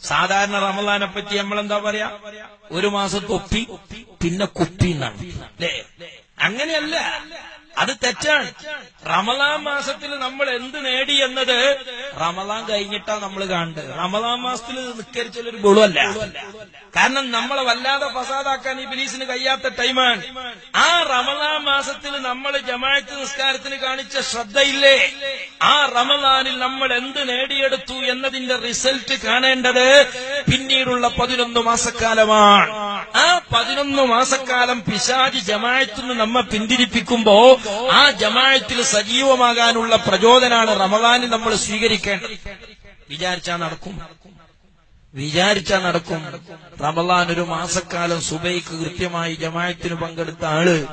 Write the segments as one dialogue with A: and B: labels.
A: സാധാരണ റമദാനെ പറ്റി നമ്മൾ എന്താ പറയാ? ഒരു മാസം തൊപ്പി പിന്നെ കുപ്പി എന്നാണ്. അങ്ങനെയല്ല. അത് തെറ്റാണ്. റമദാൻ മാസത്തിൽ നമ്മൾ എന്ത് നേടി എന്നത് റമലാൻ കഴിഞ്ഞിട്ടാ നമ്മൾ കാണേണ്ടത്. റമദാൻ മാസത്തിൽ നിസ്കരിച്ചൊരു ഗുണമല്ല കാരണം നമ്മളെ വല്ലാതെ ഫസാദാക്കാൻ ഈ ബിലീസിന് കഴിയാത്ത ടൈമാണ്. ആ റമദാൻ മാസത്തിൽ നമ്മൾ ജമാഅത്ത് നിസ്കാരത്തിന് കാണിച്ച ശ്രദ്ധയില്ലേ? ആ റമലാനിൽ നമ്മൾ എന്ത് നേടിയെടുത്തു എന്നതിന്റെ റിസൾട്ട് കാണേണ്ടത് പിന്നീടുള്ള പതിനൊന്ന് മാസക്കാലമാണ്. ആ പതിനൊന്ന് മാസക്കാലം പിശാജി ജമായത്തിൽ നിന്ന് നമ്മെ പിന്തിരിപ്പിക്കുമ്പോ ആ ജമായത്തിൽ സജീവമാകാനുള്ള പ്രചോദനാണ് റമദാനിൽ നമ്മൾ സ്വീകരിക്കേണ്ടത്. വിചാരിച്ചാ നടക്കും. വിചാരിച്ചാ നടക്കും. റമദാൻ ഒരു മാസക്കാലം സുബൈക്ക് കൃത്യമായി ജമായത്തിന് പങ്കെടുത്ത ആൾ.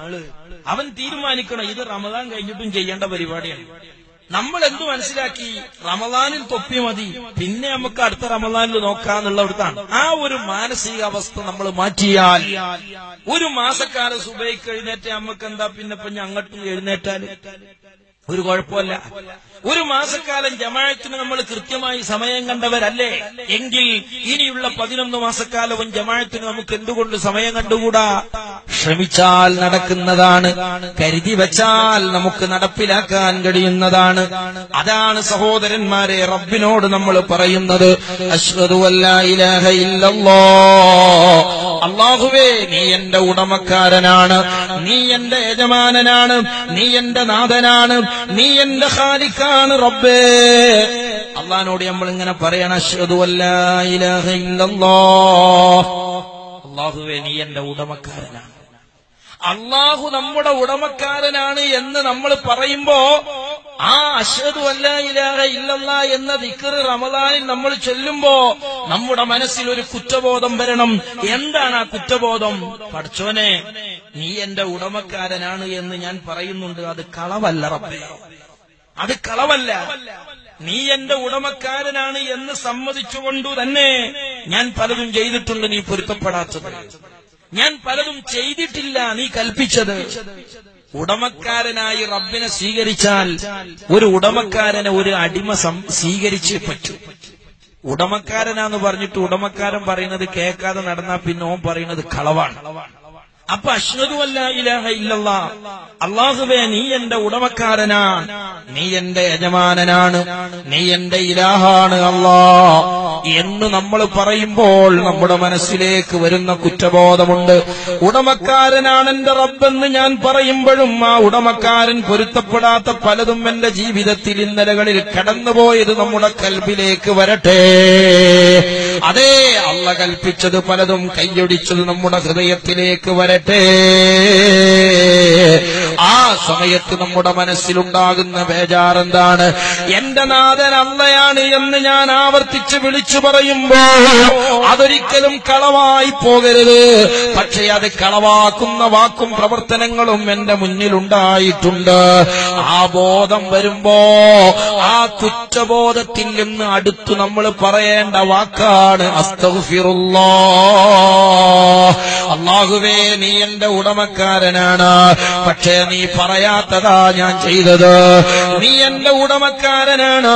A: അവൻ തീരുമാനിക്കണം ഇത് റമദാൻ കഴിഞ്ഞിട്ടും ചെയ്യേണ്ട പരിപാടിയാണ്. നമ്മൾ എന്ത് മനസ്സിലാക്കി? റമദാനിൽ തൊപ്പി മതി. പിന്നെ നമുക്ക് അടുത്ത റമദാനിൽ നോക്കാന്നുള്ളടത്താണ് ആ ഒരു മാനസികാവസ്ഥ നമ്മൾ മാറ്റിയാൽ ഒരു മാസക്കാലം സുബൈക്ക് എഴുന്നേറ്റ് നമുക്ക് എന്താ പിന്നെ പിന്നെ അങ്ങോട്ടും എഴുന്നേറ്റാൽ ഒരു കുഴപ്പമല്ല. ഒരു മാസക്കാലം ജമാഅത്തിന് നമ്മൾ കൃത്യമായി സമയം കണ്ടവരല്ലേ? എങ്കിൽ ഇനിയുള്ള പതിനൊന്ന് മാസക്കാലവും ജമാഅത്തിന് നമുക്ക് എന്തുകൊണ്ട് സമയം കണ്ടുകൂടാ? ശ്രമിച്ചാൽ നടക്കുന്നതാണ്. കരുതി വച്ചാൽ നമുക്ക് നടപ്പിലാക്കാൻ കഴിയുന്നതാണ്. അതാണ് സഹോദരന്മാരെ റബ്ബിനോട് നമ്മൾ പറയുന്നത്. അള്ളാഹുവേ നീ എന്റെ ഉടമക്കാരനാണ്. നീ എന്റെ യജമാനനാണ്. നീ എന്റെ നാഥനാണ്. നീ എന്റെ ഖാലിക്കാണ്. റബ്ബേ. അള്ളഹാനോട് നമ്മൾ ഇങ്ങനെ പറയണം അള്ളാഹുവേ നീ എന്റെ ഉടമക്കാരനാണ്. അള്ളാഹു നമ്മുടെ ഉടമക്കാരനാണ് എന്ന് നമ്മൾ പറയുമ്പോ ആ അശ്വതു അല്ല ഇലാഹ ഇല്ലല്ല എന്ന ദിക്കർ റമദാനിൽ നമ്മൾ ചൊല്ലുമ്പോ നമ്മുടെ മനസ്സിൽ ഒരു കുറ്റബോധം വരണം. എന്താണ് ആ കുറ്റബോധം? പഠിച്ചോനെ നീ എന്റെ ഉടമക്കാരനാണ് എന്ന് ഞാൻ പറയുന്നുണ്ട്. അത് കളവല്ല റബ്ബേ. അത് കളവല്ല. നീ എന്റെ ഉടമക്കാരനാണ് എന്ന് സമ്മതിച്ചുകൊണ്ടു തന്നെ ഞാൻ പലതും ചെയ്തിട്ടുണ്ട് നീ പൊരുത്തപ്പെടാത്തത്. ഞാൻ പലതും ചെയ്തിട്ടില്ല നീ കൽപ്പിച്ചത്. ഉടമക്കാരനായി റബ്ബിനെ സ്വീകരിച്ചാൽ ഒരു ഉടമക്കാരനെ ഒരു അടിമ സ്വീകരിച്ചേ പറ്റൂ. ഉടമക്കാരനാന്ന് പറഞ്ഞിട്ട് ഉടമക്കാരൻ പറയുന്നത് കേൾക്കാതെ നടന്നാ പിന്നെ ഓൻ പറയുന്നത് കളവാണ്. അപ്പൊ അശ്വതു അല്ല ഇലാഹ ഇല്ലല്ല. അള്ളാഹുവേ നീ എന്റെ ഉടമക്കാരനാണ്. നീ എന്റെ യജമാനനാണ്. നീ എന്റെ ഇലാഹാണ് അല്ലാ. എന്ന് നമ്മൾ പറയുമ്പോൾ നമ്മുടെ മനസ്സിലേക്ക് വരുന്ന കുറ്റബോധമുണ്ട്. ഉടമക്കാരനാണ് എന്റെ റബ്ബെന്ന് ഞാൻ പറയുമ്പോഴും ആ ഉടമക്കാരൻ പൊരുത്തപ്പെടാത്ത പലതും എന്റെ ജീവിതത്തിൽ ഇന്നലകളിൽ കടന്നുപോയത് നമ്മുടെ കൽബിലേക്ക് വരട്ടെ. അതേ അള്ള കൽപ്പിച്ചത് പലതും കൈയൊടിച്ചത് നമ്മുടെ ഹൃദയത്തിലേക്ക് വരട്ടെ. സമയത്ത് നമ്മുടെ മനസ്സിലുണ്ടാകുന്ന ബേജാറെന്താണ്? എന്റെ നാഥൻ അള്ളയാണ് എന്ന് ഞാൻ ആവർത്തിച്ച് വിളിച്ചു പറയുമ്പോ അതൊരിക്കലും കളവായി പോകരുത്. പക്ഷേ അത് കളവാക്കുന്ന വാക്കും പ്രവർത്തനങ്ങളും എന്റെ മുന്നിലുണ്ടായിട്ടുണ്ട്. ആ ബോധം വരുമ്പോ ആ കുറ്റബോധത്തിൽ നിന്ന് അടുത്തു നമ്മൾ പറയേണ്ട വാക്കാണ് അള്ളാഹുവേ നീ എന്റെ ഉടമക്കാരനാണ്. പക്ഷേ നീ പറയാത്തതാ ഞാൻ ചെയ്തത്. നീ എന്റെ ഉടമക്കാരനാണ്.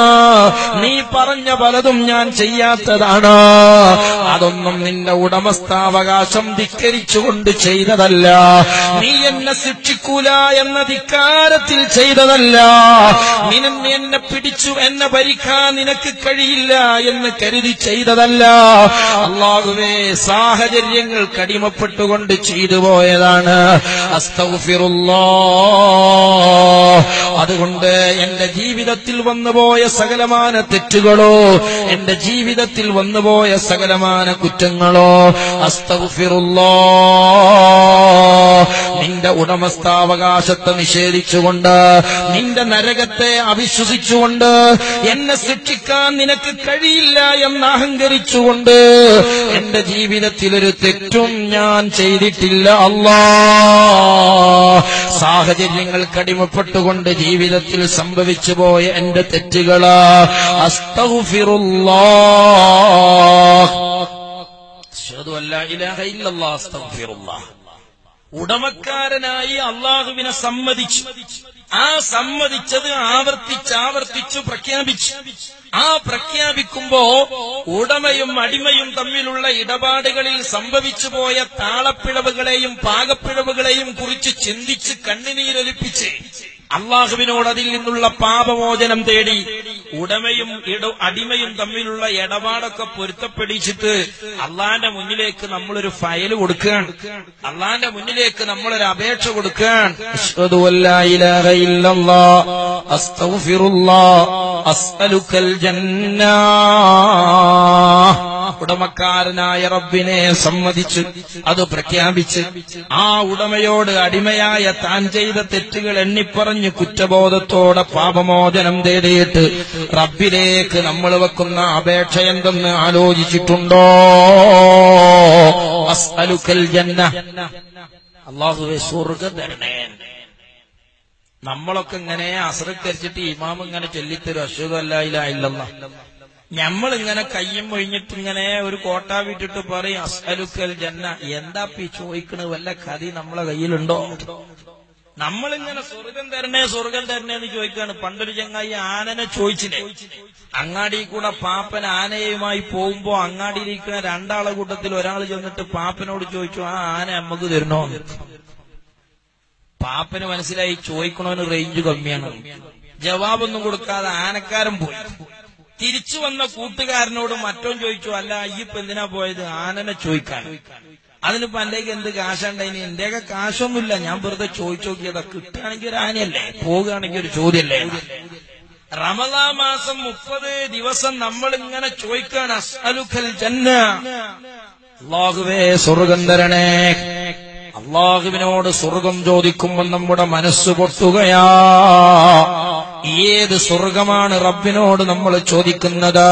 A: നീ പറഞ്ഞ പലതും ഞാൻ ചെയ്യാത്തതാണ്. അതൊന്നും നിന്റെ ഉടമസ്ഥാവകാശം ധിക്കരിച്ചുകൊണ്ട് ചെയ്തതല്ല. നീ എന്നെ ശിക്ഷിക്കൂല എന്ന ധിക്കാരത്തിൽ ചെയ്തതല്ല. നിന്നെ പിടിച്ചു എന്ന ഭരിക്കാൻ നിനക്ക് കഴിയില്ല എന്ന് കരുതി ചെയ്തതല്ല. അള്ളാഹുവേ സാഹചര്യങ്ങൾ കടിമപ്പെട്ടുകൊണ്ട് ചെയ്തു പോയതാണ്. അതുകൊണ്ട് എന്റെ ജീവിതത്തിൽ വന്നുപോയ സകലമാന തെറ്റുകളോ എന്റെ ജീവിതത്തിൽ വന്നുപോയ സകലമാന കുറ്റങ്ങളോ അസ്തൗഫിറുല്ലോ നിന്റെ ഉടമസ്ഥാവകാശത്തെ നിഷേധിച്ചുകൊണ്ട് നിന്റെ നരകത്തെ അവിശ്വസിച്ചുകൊണ്ട് എന്നെ ശിക്ഷിക്കാൻ നിനക്ക് കഴിയില്ല എന്ന് അഹങ്കരിച്ചുകൊണ്ട് എന്റെ ജീവിതത്തിൽ ഒരു തെറ്റും ഞാൻ ചെയ്തിട്ടില്ല അല്ലാ. സാഹചര്യങ്ങൾ കടിമപ്പെട്ടുകൊണ്ട് ജീവിതത്തിൽ സംഭവിച്ചു പോയ എന്റെ തെറ്റുകൾ അസ്തൗഫിറുല്ലാ അല്ലാ ഇലാഹ ഇല്ലല്ലാഹ് അസ്തഗ്ഫിറുല്ലാഹ് ഉടമക്കാരനായി അള്ളാഹുവിനെ സമ്മതിച്ചു. ആ സമ്മതിച്ചത് ആവർത്തിച്ചാവർത്തിച്ചു പ്രഖ്യാപിച്ചു. ആ പ്രഖ്യാപിക്കുമ്പോ ഉടമയും അടിമയും തമ്മിലുള്ള ഇടപാടുകളിൽ സംഭവിച്ചു പോയ താളപ്പിഴവുകളെയും പാകപ്പിഴവുകളെയും കുറിച്ച് ചിന്തിച്ച് കണ്ണുനീരൊലിപ്പിച്ച് അള്ളാഹുവിനോട് അതിൽ നിന്നുള്ള പാപമോചനം തേടി ഉടമയും അടിമയും തമ്മിലുള്ള ഇടപാടൊക്കെ പൊരുത്തപ്പെടിച്ചിട്ട് അള്ളാന്റെ മുന്നിലേക്ക് നമ്മളൊരു ഫയൽ കൊടുക്കുകയാണ്. അള്ളാന്റെ മുന്നിലേക്ക് നമ്മളൊരു അപേക്ഷ കൊടുക്കുകയാണ്. അസ്അലുക്കൽ ഉടമക്കാരനായ റബ്ബിനെ സമ്മതിച്ചു അത് പ്രഖ്യാപിച്ച് ആ ഉടമയോട് അടിമയായ താൻ ചെയ്ത തെറ്റുകൾ എണ്ണിപ്പറഞ്ഞ് കുറ്റബോധത്തോടെ പാപമോചനം തേടിയിട്ട് റബ്ബിലേക്ക് നമ്മൾ വെക്കുന്ന അപേക്ഷ എന്തെന്ന് ആലോചിച്ചിട്ടുണ്ടോ? അസ്അലുക്കൽ ജന്ന. തരണേ. നമ്മളൊക്കെ ഇങ്ങനെ അസറിക്കരിച്ചിട്ട് ഇമാം ഇങ്ങനെ ചൊല്ലിത്തരും. അശ്വതല്ല ഇല്ല ഞമ്മളിങ്ങനെ കയ്യും ഒഴിഞ്ഞിട്ട് ഇങ്ങനെ ഒരു കോട്ട വിട്ടിട്ട് പറയും അസ്അലുക്കൽ ജന്ന എന്താ പി ചോദിക്കണത്? വല്ല കഥ നമ്മളെ കയ്യിലുണ്ടോ? നമ്മളിങ്ങനെ സ്വർഗം തരണേ സ്വർഗം തരണേ എന്ന് ചോദിക്കാണ് പണ്ടൊരു ചങ്ങായി ആനനെ ചോദിച്ചില്ലേ? അങ്ങാടി കൂടെ പാപ്പൻ ആനയുമായി പോകുമ്പോ അങ്ങാടിയിരിക്കുന്ന രണ്ടാളെ കൂട്ടത്തിൽ ഒരാൾ ചെന്നിട്ട് പാപ്പനോട് ചോദിച്ചു ആ ആന നമുക്ക് തരണോ? പാപ്പന് മനസ്സിലായി ചോദിക്കണോന് റേഞ്ച് കമ്മിയാണ്. ജവാബൊന്നും കൊടുക്കാതെ ആനക്കാരൻ പോയി. തിരിച്ചു വന്ന കൂട്ടുകാരനോട് മറ്റോ ചോദിച്ചു അല്ല അയ്യപ്പ് എന്തിനാ പോയത്? ആനനെ ചോദിക്കാൻ അതിനിപ്പോ എന്റെയൊക്കെ എന്ത് കാശുണ്ടായിനി എന്റെയൊക്കെ കാശൊന്നുമില്ല. ഞാൻ വെറുതെ ചോദിച്ചു നോക്കിയതാ. കിട്ടുകയാണെങ്കിൽ ഒരു ആനയല്ലേ? പോകുകയാണെങ്കിൽ ഒരു ചോദ്യമല്ലേ? റമദാ മാസം മുപ്പത് ദിവസം നമ്മൾ ഇങ്ങനെ ചോദിക്കാണ് അസ്അലുഖൽ ജന്ന അള്ളാഹുവേ സ്വർഗം തരണേ. അള്ളാഹുവിനോട് സ്വർഗം ചോദിക്കുമ്പോൾ നമ്മുടെ മനസ്സ് പൊട്ടുകയാ. ഏത് സ്വർഗമാണ് റബ്ബിനോട് നമ്മൾ ചോദിക്കുന്നത്?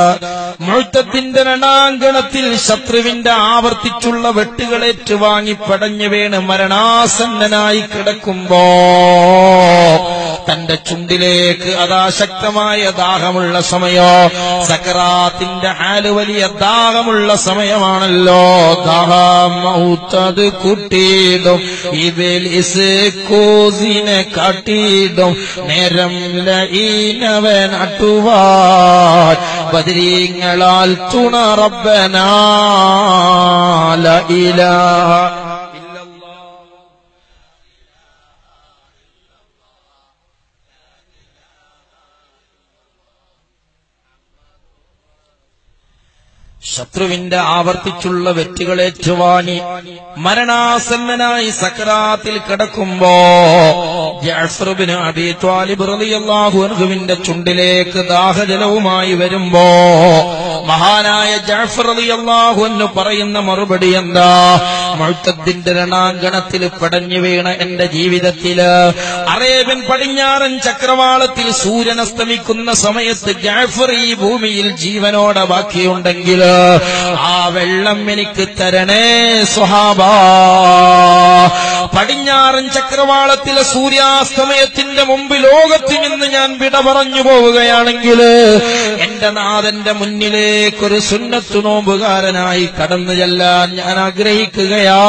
A: മുഴുത്തത്തിന്റെ രണാങ്കണത്തിൽ ശത്രുവിന്റെ ആവർത്തിച്ചുള്ള വെട്ടുകളേറ്റ് വാങ്ങി പടഞ്ഞു വീണ് മരണാസന്നനായി കിടക്കുമ്പോ തന്റെ ചുണ്ടിലേക്ക് അതാ ശക്തമായ ദാഹമുള്ള സമയോ സക്കറാത്തിന്റെ ഹാൽ വലിയ ദാഹമുള്ള സമയമാണല്ലോ. ദാഹമൗത്തത് കുട്ടിയിടും ഇബിലിസ് കോസിനെ കാട്ടിയിടും. നേരം ലീനവൻ അട്ടുവാൻ ബദരീങ്ങളാൽ തുണ റബ്ബനാ ഇലാഹ ശത്രുവിന്റെ ആവർത്തിച്ചുള്ള വെറ്റുകളേറ്റുവാനി മരണാസന്നനായി സക്രാത്തിൽ കിടക്കുമ്പോ അൻഹുവിന്റെ ചുണ്ടിലേക്ക് ദാഹജലവുമായി വരുമ്പോ മഹാനായ ജാഫർ അൻഹു പറയുന്ന മറുപടി എന്താ? മുഴുത്തത്തിന്റെ രണാങ്കണത്തിൽ പടഞ്ഞു വീണ എന്റെ ജീവിതത്തിൽ. അറേബ്യൻ പടിഞ്ഞാറൻ ചക്രവാളത്തിൽ സൂര്യൻ അസ്തമിക്കുന്ന സമയത്ത് ജാഫർ ഈ ഭൂമിയിൽ ജീവനോടെ ബാക്കിയുണ്ടെങ്കിൽ ആ വെള്ളം എനിക്ക് തരണേ സ്വഹാബ. പടിഞ്ഞാറൻ ചക്രവാളത്തിലെ സൂര്യാസ്തമയത്തിന്റെ മുമ്പ് ലോകത്തിൽ നിന്ന് ഞാൻ വിട പറഞ്ഞു പോവുകയാണെങ്കിൽ എന്റെ നാഥന്റെ മുന്നിലേക്കൊരു സുന്നത്തു നോമ്പുകാരനായി കടന്നു ചെല്ലാൻ ഞാൻ ആഗ്രഹിക്കുകയാ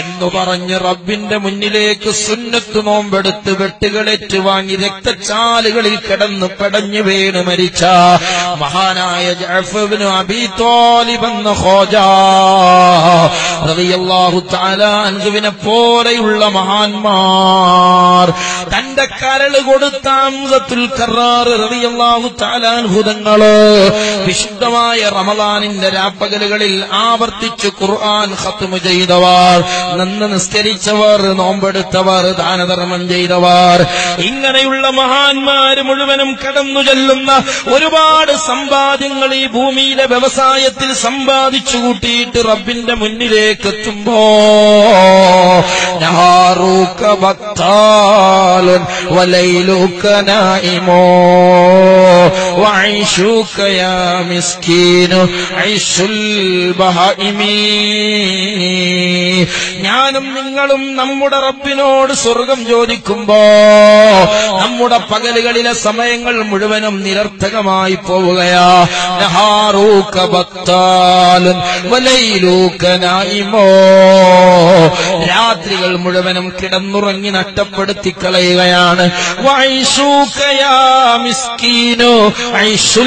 A: എന്നു പറഞ്ഞ് റബ്ബിന്റെ മുന്നിലേക്ക് സുന്നത്തു നോമ്പെടുത്ത് വെട്ടുകളേറ്റ് വാങ്ങി രക്തച്ചാലുകളിൽ കിടന്ന് പടഞ്ഞു വീണ് മരിച്ച മഹാനായ ജഅഫബിന് അബി തോലിബ് എന്ന അൻഹുവിനെ പോലെയുള്ള മഹാന്മാർ. തന്റെ കരൾ കൊടുത്ത അംസത്തുൽ വിശുദ്ധമായ റമദാനിന്റെ രാപ്പകലുകളിൽ ആവർത്തിച്ച് ഖുർആൻ ഹത്തുമു ചെയ്തവർ. നന്ന് നിസ്കരിച്ചവർ നോമ്പെടുത്തവർ ദാനധർമ്മം ചെയ്തവർ. ഇങ്ങനെയുള്ള മഹാന്മാര് മുഴുവനും കടന്നു ചെല്ലുന്ന ഒരുപാട് സമ്പാദ്യങ്ങൾ ഈ ഭൂമിയിലെ വ്യവസായത്തിൽ സമ്പാദിച്ചു കൂട്ടിയിട്ട് റബ്ബിന്റെ മുന്നിലേക്ക് എത്തുമ്പോ നഹാറൂക ഭക്താലുൻ വലൈലുക്ക നായിമോ وعيشك يا مسكين عيش البهائم ഞാനും നിങ്ങളും നമ്മുടെ റബ്ബിനോട് സ്വർഗം ചോദിക്കുമ്പോ നമ്മുടെ പകലുകളിലെ സമയങ്ങൾ മുഴുവനും നിരർത്ഥകമായി പോവുകയാ നഹാറൂക ബത്താലുൻ വലൈലൂക നായിമോ രാത്രികൾ മുഴുവനും കിടന്നുറങ്ങി നഷ്ടപ്പെടുത്തി കളയുകയാണ് വൈശൂക യാ ۽ س